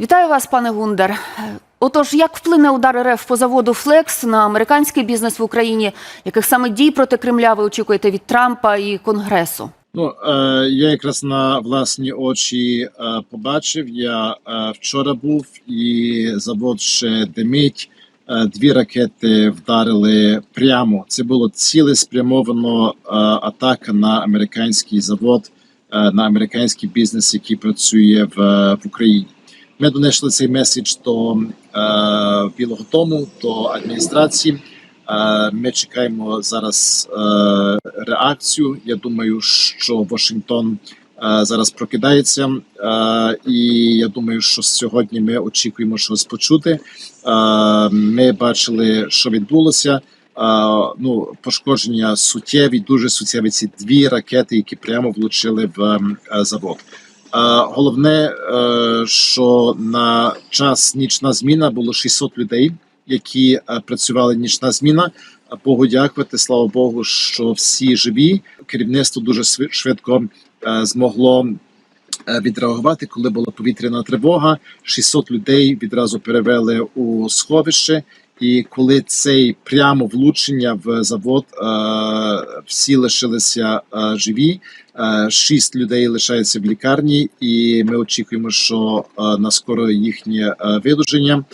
Вітаю вас, пане Гундер. Отож, як вплине удар РФ по заводу Флекс на американський бізнес в Україні? Яких саме дій проти Кремля ви очікуєте від Трампа і Конгресу? Ну е, я якраз на власні очі е, побачив. Я е, вчора був і завод ще димить. Дві ракети вдарили прямо. Це було цілеспрямовано е, атака на американський завод, на американський бізнес, який працює в Україні. Ми донесли цей меседж до е, Білого Дому, до адміністрації. Е, Ми чекаємо зараз е, реакцію. Я думаю, що Вашингтон е, зараз прокидається, е, і я думаю, що сьогодні ми очікуємо щось почути. Е, Ми бачили, що відбулося. Е, Ну, пошкодження суттєві, дуже суттєві. Ці дві ракети, які прямо влучили в е, завод. Головне, е, що на час нічна зміна було 600 людей, які е, працювали нічна зміна. Богу дякувати, слава Богу, що всі живі. Керівництво дуже швидко е, змогло відреагувати, коли була повітряна тривога. 600 людей відразу перевели у сховище. І коли цей прямо влучення в завод, е, всі лишилися е, живі. Е, Шість людей лишаються в лікарні, і ми очікуємо, що на скоро їхнє видуження.